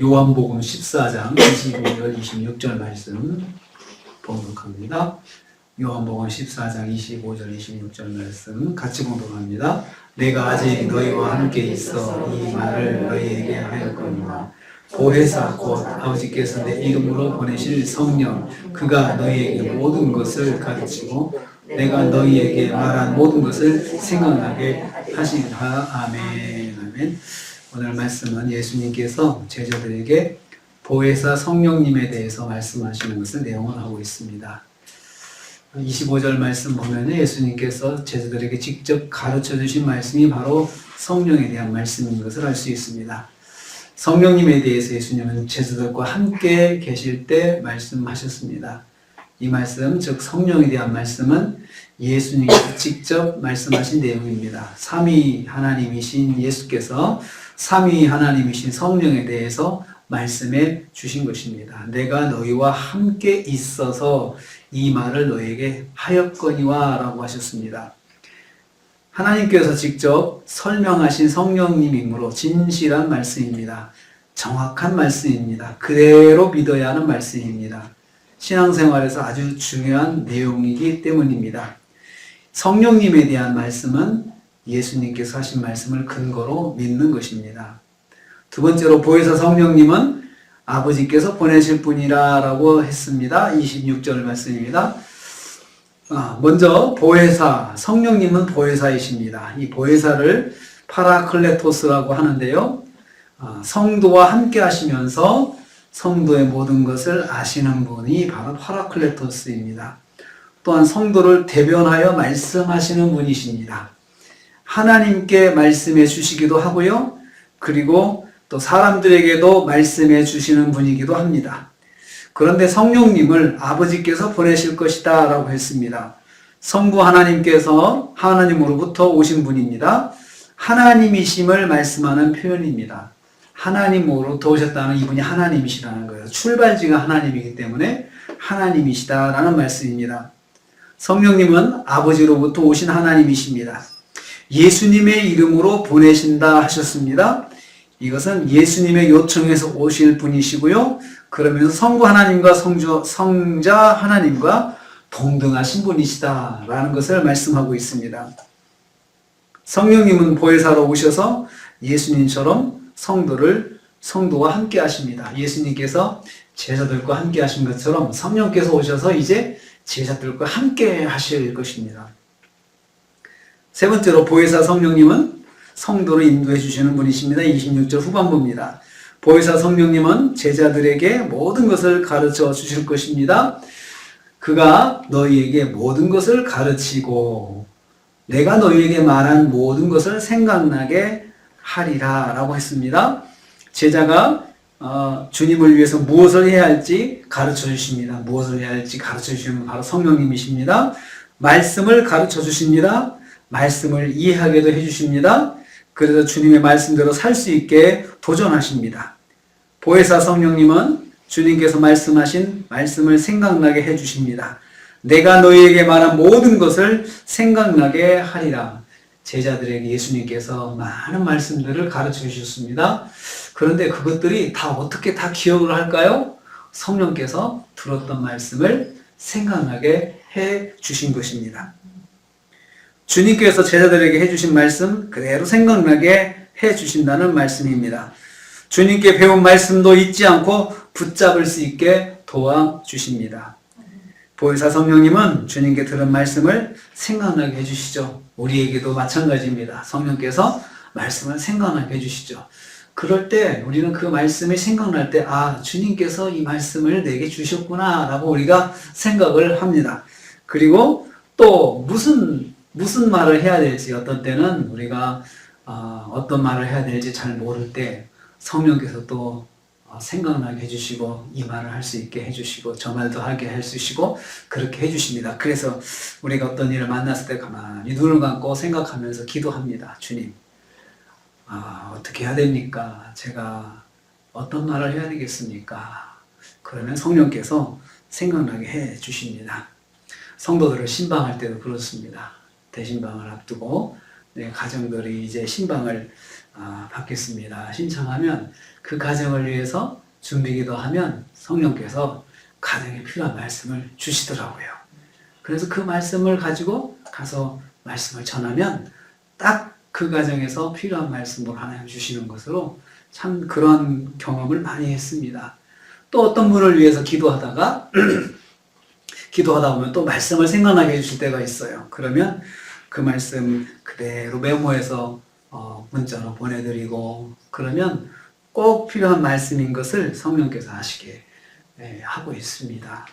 요한복음 14장 25절 26절 말씀 봉독합니다. 요한복음 14장 25절 26절 말씀 같이 봉독합니다. 내가 아직 너희와 함께 있어 이 말을 너희에게 하였거니와 보혜사 곧 아버지께서 내 이름으로 보내실 성령 그가 너희에게 모든 것을 가르치고 내가 너희에게 말한 모든 것을 생각나게 하시리라 아멘 아멘 오늘 말씀은 예수님께서 제자들에게 보혜사 성령님에 대해서 말씀하시는 것을 내용을 하고 있습니다. 25절 말씀 보면 예수님께서 제자들에게 직접 가르쳐 주신 말씀이 바로 성령에 대한 말씀인 것을 알 수 있습니다. 성령님에 대해서 예수님은 제자들과 함께 계실 때 말씀하셨습니다. 이 말씀, 즉 성령에 대한 말씀은 예수님께서 직접 말씀하신 내용입니다. 삼위 하나님이신 예수께서 삼위 하나님이신 성령에 대해서 말씀해 주신 것입니다. 내가 너희와 함께 있어서 이 말을 너에게 하였거니와 라고 하셨습니다. 하나님께서 직접 설명하신 성령님이므로 진실한 말씀입니다. 정확한 말씀입니다. 그대로 믿어야 하는 말씀입니다. 신앙생활에서 아주 중요한 내용이기 때문입니다. 성령님에 대한 말씀은 예수님께서 하신 말씀을 근거로 믿는 것입니다. 두 번째로 보혜사 성령님은 아버지께서 보내실 분이라라고 했습니다. 26절 말씀입니다. 아, 먼저 보혜사 성령님은 보혜사이십니다. 이 보혜사를 파라클레토스라고 하는데요. 아, 성도와 함께 하시면서 성도의 모든 것을 아시는 분이 바로 파라클레토스입니다. 또한 성도를 대변하여 말씀하시는 분이십니다. 하나님께 말씀해 주시기도 하고요. 그리고 또 사람들에게도 말씀해 주시는 분이기도 합니다. 그런데 성령님을 아버지께서 보내실 것이다 라고 했습니다. 성부 하나님께서 하나님으로부터 오신 분입니다. 하나님이심을 말씀하는 표현입니다. 하나님으로부터 오셨다는 이분이 하나님이시라는 거예요. 출발지가 하나님이기 때문에 하나님이시다라는 말씀입니다. 성령님은 아버지로부터 오신 하나님이십니다. 예수님의 이름으로 보내신다 하셨습니다. 이것은 예수님의 요청에서 오실 분이시고요. 그러면서 성부 하나님과 성주, 성자 하나님과 동등하신 분이시다라는 것을 말씀하고 있습니다. 성령님은 보혜사로 오셔서 예수님처럼 성도를 성도와 함께 하십니다. 예수님께서 제자들과 함께 하신 것처럼 성령께서 오셔서 이제 제자들과 함께 하실 것입니다. 세 번째로 보혜사 성령님은 성도를 인도해 주시는 분이십니다. 26절 후반부입니다. 보혜사 성령님은 제자들에게 모든 것을 가르쳐 주실 것입니다. 그가 너희에게 모든 것을 가르치고 내가 너희에게 말한 모든 것을 생각나게 하리라 라고 했습니다. 제자가 어, 주님을 위해서 무엇을 해야 할지 가르쳐 주십니다. 무엇을 해야 할지 가르쳐 주시는 분 바로 성령님이십니다. 말씀을 가르쳐 주십니다. 말씀을 이해하게도 해 주십니다. 그래서 주님의 말씀대로 살 수 있게 도전하십니다. 보혜사 성령님은 주님께서 말씀하신 말씀을 생각나게 해 주십니다. 내가 너희에게 말한 모든 것을 생각나게 하리라. 제자들에게 예수님께서 많은 말씀들을 가르쳐 주셨습니다. 그런데 그것들이 다 어떻게 다 기억을 할까요? 성령께서 들었던 말씀을 생각나게 해 주신 것입니다. 주님께서 제자들에게 해 주신 말씀 그대로 생각나게 해 주신다는 말씀입니다. 주님께 배운 말씀도 잊지 않고 붙잡을 수 있게 도와 주십니다. 보혜사 성령님은 주님께 들은 말씀을 생각나게 해주시죠. 우리에게도 마찬가지입니다. 성령께서 말씀을 생각나게 해주시죠. 그럴 때 우리는 그 말씀이 생각날 때, 아, 주님께서 이 말씀을 내게 주셨구나, 라고 우리가 생각을 합니다. 그리고 또 무슨 무슨 말을 해야 될지 어떤 때는 우리가 어, 떤 말을 해야 될지 잘 모를 때 성령께서 또 어, 생각나게 해주시고 이 말을 할 수 있게 해주시고 저 말도 하게 해주시고 그렇게 해주십니다. 그래서 우리가 어떤 일을 만났을 때 가만히 눈을 감고 생각하면서 기도합니다. 주님, 아, 어떻게 해야 됩니까? 제가 어떤 말을 해야 되겠습니까? 그러면 성령께서 생각나게 해 주십니다. 성도들을 신방할 때도 그렇습니다. 대신방을 앞두고 네, 가정들이 이제 신방을 아, 받겠습니다. 신청하면 그 가정을 위해서 준비기도 하면 성령께서 가정에 필요한 말씀을 주시더라고요. 그래서 그 말씀을 가지고 가서 말씀을 전하면 딱 그 가정에서 필요한 말씀을 하나님 주시는 것으로 참 그런 경험을 많이 했습니다. 또 어떤 분을 위해서 기도하다가 기도하다 보면 또 말씀을 생각나게 해주실 때가 있어요. 그러면 그 말씀 그대로 메모해서 어, 문자로 보내드리고 그러면 꼭 필요한 말씀인 것을 성령께서 하시게 예, 하고 있습니다.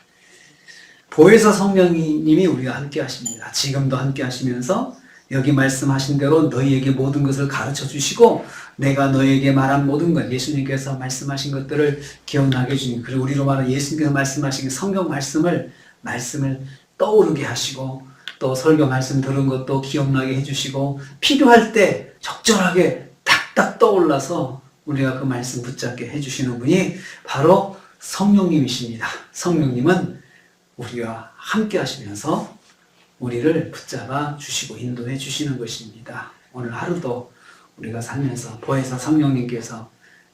보혜사 성령님이 우리가 함께 하십니다. 지금도 함께 하시면서 여기 말씀하신 대로 너희에게 모든 것을 가르쳐 주시고 내가 너희에게 말한 모든 것 예수님께서 말씀하신 것들을 기억나게 해주니 그리고 우리로 말하면 예수님께서 말씀하신 성경 말씀을 말씀을 떠오르게 하시고 또 설교 말씀 들은 것도 기억나게 해주시고 필요할 때 적절하게 딱딱 떠올라서 우리가 그 말씀 붙잡게 해주시는 분이 바로 성령님이십니다. 성령님은 우리와 함께 하시면서 우리를 붙잡아 주시고 인도해 주시는 것입니다. 오늘 하루도 우리가 살면서 보혜사 성령님께서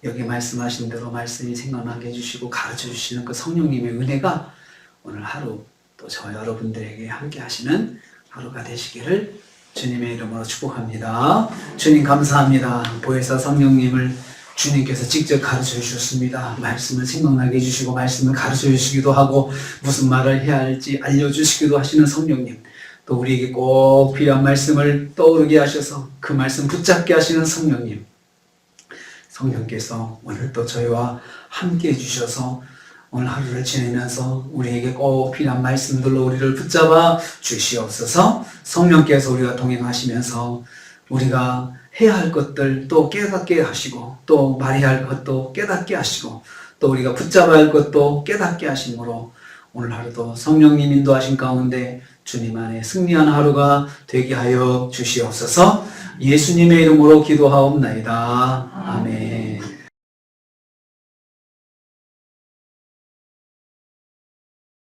여기 말씀하신 대로 말씀이 생각나게 해주시고 가르쳐 주시는 그 성령님의 은혜가 오늘 하루 또 저 여러분들에게 함께 하시는 하루가 되시기를 주님의 이름으로 축복합니다. 주님 감사합니다. 보혜사 성령님을 주님께서 직접 가르쳐 주셨습니다. 말씀을 생각나게 해주시고 말씀을 가르쳐 주시기도 하고 무슨 말을 해야 할지 알려주시기도 하시는 성령님 또 우리에게 꼭 필요한 말씀을 떠오르게 하셔서 그 말씀 붙잡게 하시는 성령님 성령께서 오늘 또 저희와 함께 해주셔서 오늘 하루를 지내면서 우리에게 꼭 필요한 말씀들로 우리를 붙잡아 주시옵소서 성령께서 우리가 동행하시면서 우리가 해야 할 것들 또 깨닫게 하시고 또 말해야 할 것도 깨닫게 하시고 또 우리가 붙잡아야 할 것도 깨닫게 하심으로 오늘 하루도 성령님 인도하신 가운데 주님 안에 승리한 하루가 되게 하여 주시옵소서 예수님의 이름으로 기도하옵나이다. 아멘.